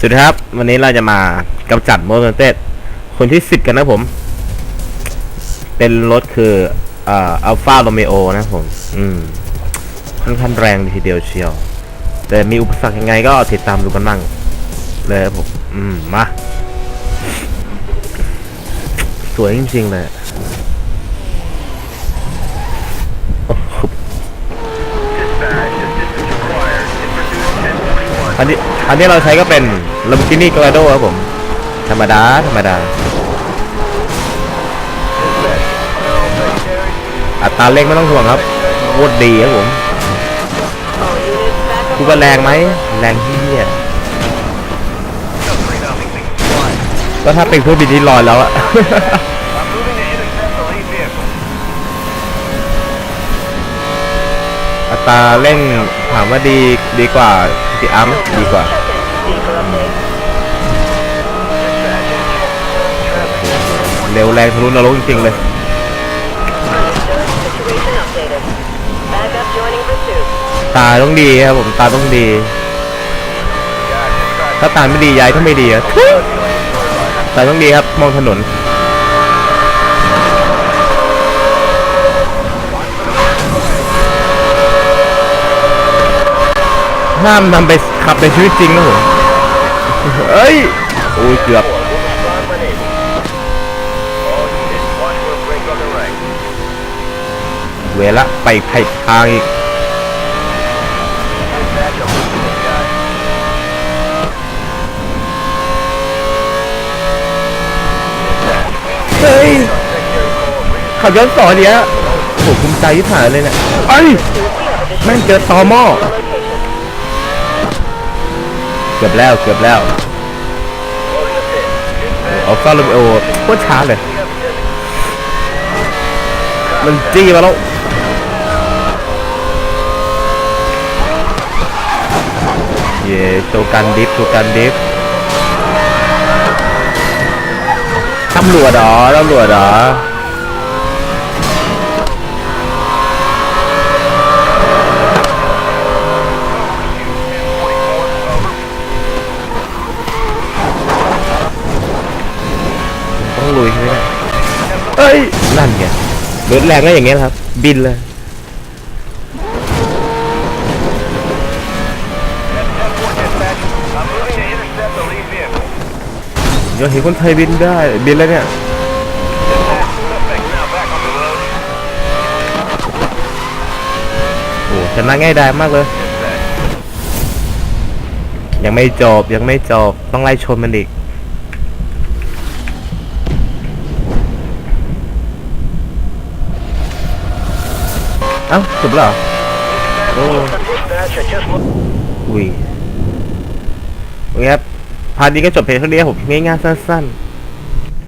สวัสดีครับ วันนี้เราจะมากำจัดโมเตอร์เตคนที่สิบกันนะผม เป็นรถคืออ่าอัลฟาโรเมโอนะผม อืม ค่อนข้างแรงทีเดียวเชียว แต่มีอุปสรรคยังไงก็ติดตามดูกันบ้างเลยครับผม อืม มา สวยจริงๆเลยโอ้โห อันนี้อันนี้เราใช้ก็เป็น Lamborghini Gallardo ครับผม ธรรมดา ธรรมดา อัตราเร่งไม่ต้องห่วงครับโคตรดีครับผมคูว่าแรงไหม แรงที่เนี่ยก็ถ้าเป็นเครื่องบินที่ลอยแล้วอะ อัตราเร่งถามว่าดีดีกว่าดีอาร์มดีกว่าเร็วแรงทะลุนรกจริงๆเลยตาต้องดีครับผมตาต้องดี ถ้าตาไม่ดียายก็ไม่ดีอะตาต้องดีครับมองถนน ห้ามนำไปขับในชีวิตจริงนะผมเอ้ย โอ้ยเกือบ เวละไปไผ่ทางอีกเฮ้ย ขับย้อนสอนเนี้ยโหภูมิใจที่ผ่านเลยเนี่ยไอ้ยแม่งเจอตอหม้อ เกือบแล้วเกือบแล้วเอาฟาโรเมโอโคตรช้าเลย มันจี้มาแล้วเย่โชว์กันดิฟโชว์กันดิฟตำรวจเหรอตำรวจเหรอ ต้องลุยใช่ไหมเนี่ยเอ้ยนั่นไงรถแรงก็อย่างเงี้ยครับ บินเลยเดี๋ยวเห็นคนไทยบินได้ บินแล้วเนี่ยโอ้ชนะง่ายดายมากเลย ยังไม่จบยังไม่จบ ต้องไล่ชนมันอีก เอ้าจบแล้วโอ้อุ้ยโอเคครับพาร์ทนี้ก็จบเพลงเท่านี้ครับผมง่ายๆสั้น ๆ